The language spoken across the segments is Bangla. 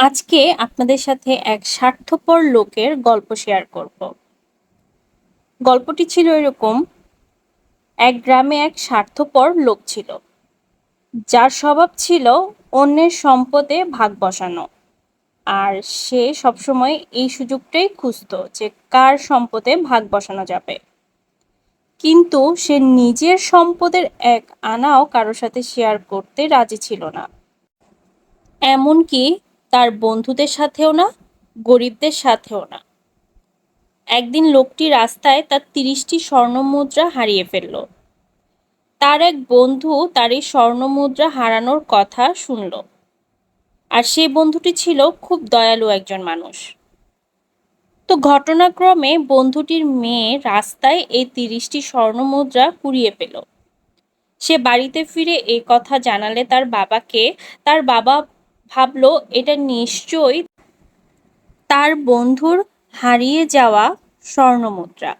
আজকে আপনাদের সাথে এক স্বার্থপর লোকের গল্প শেয়ার করব। গল্পটি ছিল এরকম, এক গ্রামে এক স্বার্থপর লোক ছিল। যার স্বভাব ছিল অন্যের সম্পদে ভাগ বসানো। আর সে সবসময় এই সুযোগটাই খুঁজতো যে কার সম্পদে ভাগ বসানো যাবে। কিন্তু সে নিজের সম্পদের এক আনাও কারোর সাথে শেয়ার করতে রাজি ছিল না। এমনকি তার বন্ধুদের সাথেও না, গরিবদের সাথেও না। একদিন লোকটি রাস্তায় তার তিরিশটি স্বর্ণমুদ্রা হারিয়ে ফেলল। তার এক বন্ধু তার এই স্বর্ণমুদ্রা হারানোর কথা শুনল। আর সেই বন্ধুটি ছিল খুব দয়ালু একজন মানুষ। তো ঘটনাক্রমে বন্ধুটির মেয়ে রাস্তায় এই তিরিশটি স্বর্ণমুদ্রা কুড়িয়ে পেল। সে বাড়িতে ফিরে এই কথা জানালে তার বাবাকে, তার বাবা ভাবলো, এটা নিশ্চয়ই তার বন্ধুর হারিয়ে যাওয়া স্বর্ণমুদ্রা।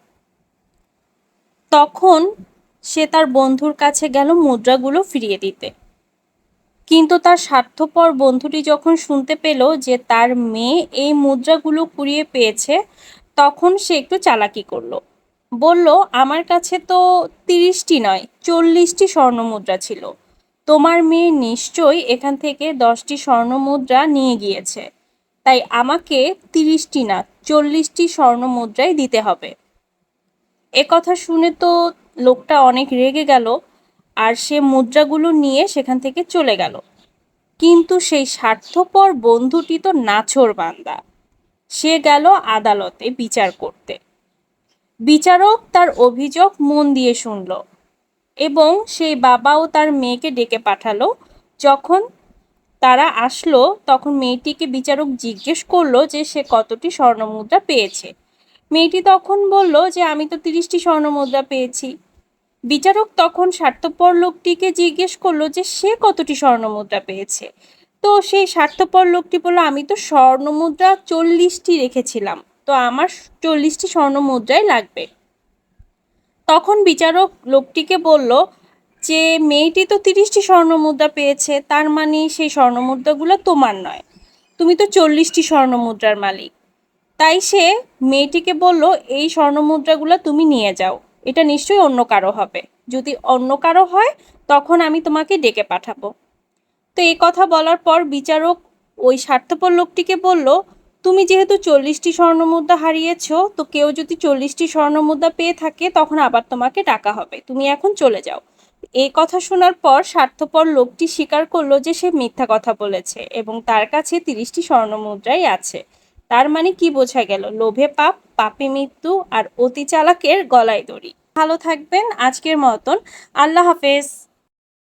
তখন সে তার বন্ধুর কাছে গেল মুদ্রাগুলো ফিরিয়ে দিতে। কিন্তু তার স্বার্থপর বন্ধুটি যখন শুনতে পেল যে তার মেয়ে এই মুদ্রাগুলো কুড়িয়ে পেয়েছে, তখন সে একটু চালাকি করল। বলল, আমার কাছে তো তিরিশটি নয়, চল্লিশটি স্বর্ণমুদ্রা ছিল। তোমার মেয়ে নিশ্চয়ই এখান থেকে দশটি স্বর্ণমুদ্রা নিয়ে গিয়েছে। তাই আমাকে তিরিশটি না, চল্লিশটি স্বর্ণমুদ্রাই দিতে হবে। কথা শুনে তো লোকটা অনেক রেগে গেল আর সে মুদ্রাগুলো নিয়ে সেখান থেকে চলে গেল। কিন্তু সেই স্বার্থপর বন্ধুটি তো নাছর বান্দা। সে গেল আদালতে বিচার করতে। বিচারক তার অভিযোগ মন দিয়ে শুনল। এবং সেই বাবাও তার মেয়েকে ডেকে পাঠালো। যখন তারা আসলো, তখন মেয়েটিকে বিচারক জিজ্ঞেস করল যে সে কতটি স্বর্ণমুদ্রা পেয়েছে। মেয়েটি তখন বলল যে, আমি তো তিরিশটি স্বর্ণমুদ্রা পেয়েছি। বিচারক তখন স্বার্থপর লোকটিকে জিজ্ঞেস করল যে, সে কতটি স্বর্ণমুদ্রা পেয়েছে? তো সেই স্বার্থপর লোকটি বলল, আমি তো স্বর্ণমুদ্রা চল্লিশটি রেখেছিলাম। তো আমার চল্লিশটি স্বর্ণমুদ্রাই লাগবে। তখন বিচারক লোকটিকে বলল যে, মেয়েটি তো তিরিশটি স্বর্ণমুদ্রা পেয়েছে, তার মানে সেই স্বর্ণমুদ্রাগুলো তোমার নয়। তুমি তো চল্লিশটি স্বর্ণমুদ্রার মালিক। তাই সে মেয়েটিকে বলল, এই স্বর্ণমুদ্রাগুলো তুমি নিয়ে যাও। এটা নিশ্চয়ই অন্য কারও হবে। যদি অন্য কারও হয়, তখন আমি তোমাকে ডেকে পাঠাবো। তো এই কথা বলার পর বিচারক ওই স্বার্থপর লোকটিকে বলল তুমি যেহেতু চল্লিশটি স্বর্ণমুদ্রা হারিয়েছ, তো কেউ যদি চল্লিশটি স্বর্ণমুদ্রা পেয়ে থাকে, তখন আবার তোমাকে টাকা হবে। তুমি এখন চলে যাও। এই কথা শোনার পর স্বার্থপর লোকটি স্বীকার করল যে সে মিথ্যা কথা বলেছে এবং তার কাছে তিরিশটি স্বর্ণমুদ্রাই আছে। তার মানে কি বোঝা গেল? লোভে পাপ, পাপে মৃত্যু আর অতি চালাকের গলায় দড়ি। ভালো থাকবেন আজকের মতন। আল্লাহ হাফেজ।